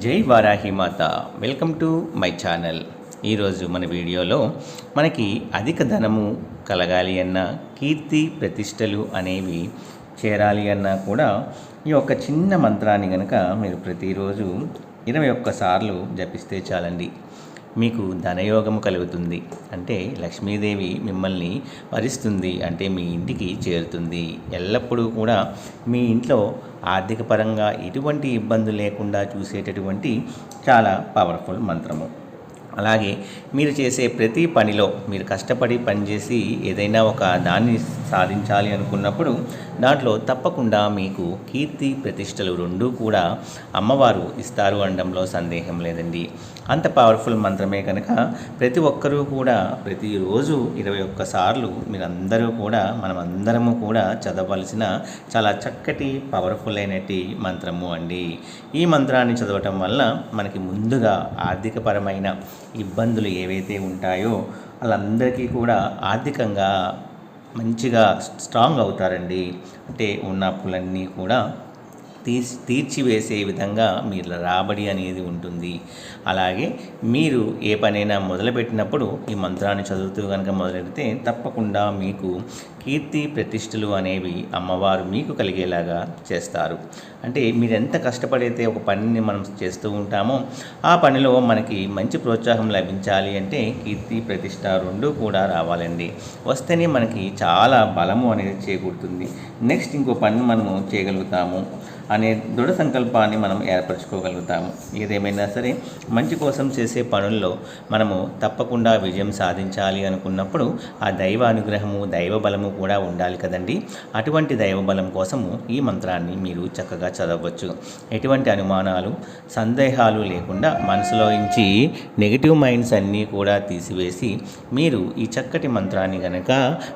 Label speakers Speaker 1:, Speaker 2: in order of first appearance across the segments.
Speaker 1: జై వారాహి మాత. Welcome to my channel. ఈరోజు మన వీడియోలో మనకి అధిక ధనము కలగాలి అన్నా కీర్తి ప్రతిష్టలు అనేవి చేరాలి అన్నా కూడా ఈ యొక్క చిన్న మంత్రాన్ని కనుక మీరు ప్రతిరోజు ఇరవై ఒక్కసార్లు జపిస్తే చాలండి. మీకు ధనయోగము కలుగుతుంది. అంటే లక్ష్మీదేవి మిమ్మల్ని వరిస్తుంది. అంటే మీ ఇంటికి చేరుతుంది. ఎల్లప్పుడూ కూడా మీ ఇంట్లో ఆర్థిక పరంగా ఎటువంటి ఇబ్బందులు లేకుండా చూసేటటువంటి చాలా పవర్ఫుల్ మంత్రము. అలాగే మీరు చేసే ప్రతి పనిలో మీరు కష్టపడి పనిచేసి ఏదైనా ఒక దాన్ని సాధించాలి అనుకున్నప్పుడు దాంట్లో తప్పకుండా మీకు కీర్తి ప్రతిష్టలు రెండూ కూడా అమ్మవారు ఇస్తారు అనడంలో సందేహం లేదండి. అంత పవర్ఫుల్ మంత్రమే కనుక ప్రతి ఒక్కరూ కూడా ప్రతిరోజు ఇరవై ఒక్కసార్లు మీరందరూ కూడా మనమందరము కూడా చదవలసిన చాలా చక్కటి పవర్ఫుల్ అయినటి మంత్రము అండి. ఈ మంత్రాన్ని చదవటం వల్ల మనకి ముందుగా ఆర్థికపరమైన ఇబ్బందులు ఏవైతే ఉంటాయో వాళ్ళందరికీ కూడా ఆర్థికంగా మంచిగా స్ట్రాంగ్ అవుతారండి. అంటే ఉన్న అప్పులన్నీ కూడా తీర్చి తీర్చివేసే విధంగా మీరు రాబడి అనేది ఉంటుంది. అలాగే మీరు ఏ పనైనా మొదలుపెట్టినప్పుడు ఈ మంత్రాన్ని చదువుతూ కనుక మొదలెడితే తప్పకుండా మీకు కీర్తి ప్రతిష్టలు అనేవి అమ్మవారు మీకు కలిగేలాగా చేస్తారు. అంటే మీరు ఎంత కష్టపడైతే ఒక పనిని మనం చేస్తూ ఉంటామో ఆ పనిలో మనకి మంచి ప్రోత్సాహం లభించాలి అంటే కీర్తి ప్రతిష్ట రెండు కూడా రావాలండి. వస్తేనే మనకి చాలా బలము అనేది చేకూరుతుంది. నెక్స్ట్ ఇంకో పని మనము చేయగలుగుతాము. అనే దృఢ సంకల్పాన్ని మనం ఏర్పరచుకోగలుగుతాము. ఏదేమైనా సరే మంచి కోసం చేసే పనుల్లో మనము తప్పకుండా విజయం సాధించాలి అనుకున్నప్పుడు ఆ దైవ అనుగ్రహము దైవ బలము కూడా ఉండాలి కదండి. అటువంటి దైవ బలం కోసము ఈ మంత్రాన్ని మీరు చక్కగా చదవచ్చు. ఎటువంటి అనుమానాలు సందేహాలు లేకుండా మనసులో నుంచి నెగిటివ్ మైండ్స్ అన్నీ కూడా తీసివేసి మీరు ఈ చక్కటి మంత్రాన్ని గనక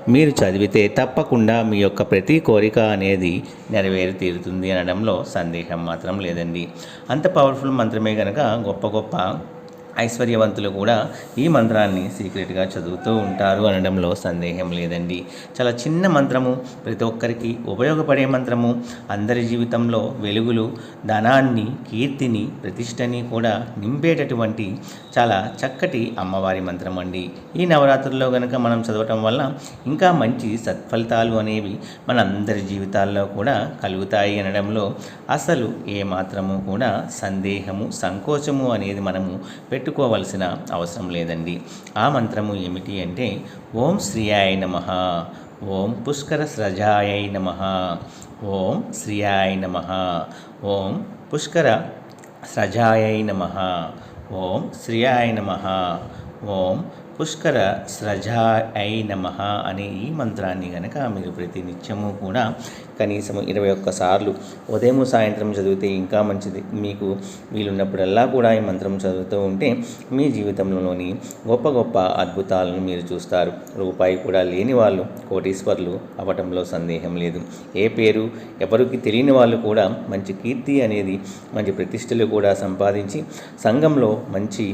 Speaker 1: మీరు చదివితే తప్పకుండా మీ యొక్క ప్రతి కోరిక అనేది నెరవేరి తీరుతుంది అనడంలో సందేహం మాత్రం లేదండి. అంత పవర్ఫుల్ మంత్రమే కనుక గొప్ప గొప్ప ఐశ్వర్యవంతులు కూడా ఈ మంత్రాన్ని సీక్రెట్గా చదువుతూ ఉంటారు అనడంలో సందేహం లేదండి. చాలా చిన్న మంత్రము ప్రతి ఒక్కరికి ఉపయోగపడే మంత్రము. అందరి జీవితంలో వెలుగులు ధనాన్ని కీర్తిని ప్రతిష్టని కూడా నింపేటటువంటి చాలా చక్కటి అమ్మవారి మంత్రం అండి. ఈ నవరాత్రుల్లో కనుక మనం చదవటం వల్ల ఇంకా మంచి సత్ఫలితాలు అనేవి మన అందరి జీవితాల్లో కూడా కలుగుతాయి అనడంలో అసలు ఏ మాత్రము కూడా సందేహము సంకోచము అనేది మనము పెట్టుకోవలసిన అవసరం లేదండి. ఆ మంత్రము ఏమిటి అంటే ఓం శ్రీయాయ నమ ఓం పుష్కర స్రజాయ నమ ఓం శ్రీయాయ నమ ఓం పుష్కర స్రజాయ నమ ఓం శ్రీయాయ నమ ఓం పుష్కర స్రజాయ నమ అనే ఈ మంత్రాన్ని కనుక మీరు ప్రతి నిత్యము కూడా కనీసం ఇరవై ఒక్కసార్లు ఉదయం సాయంత్రం చదివితే ఇంకా మంచిది. మీకు వీలున్నప్పుడల్లా కూడా ఈ మంత్రం చదువుతూ ఉంటే మీ జీవితంలోని గొప్ప గొప్ప అద్భుతాలను మీరు చూస్తారు. రూపాయి కూడా లేని వాళ్ళు కోటీశ్వర్లు అవ్వటంలో సందేహం లేదు. ఏ పేరు ఎవరికి తెలియని వాళ్ళు కూడా మంచి కీర్తి అనేది మంచి ప్రతిష్టలు కూడా సంపాదించి సంఘంలో మంచి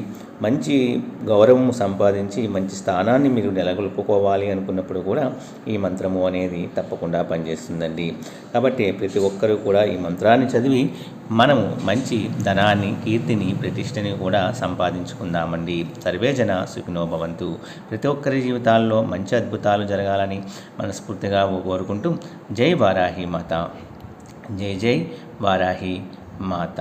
Speaker 1: మంచి గౌరవం సంపాదించి మంచి మంచి స్థానాన్ని మీరు నెలకొల్పుకోవాలి అనుకున్నప్పుడు కూడా ఈ మంత్రము అనేది తప్పకుండా పనిచేస్తుందండి. కాబట్టి ప్రతి ఒక్కరూ కూడా ఈ మంత్రాన్ని చదివి మనము మంచి ధనాన్ని కీర్తిని ప్రతిష్టని కూడా సంపాదించుకుందామండి. సర్వే జన భవంతు. ప్రతి ఒక్కరి జీవితాల్లో మంచి అద్భుతాలు జరగాలని మనస్ఫూర్తిగా కోరుకుంటూ జై వారాహి మాత. జై జై వారాహి మాత.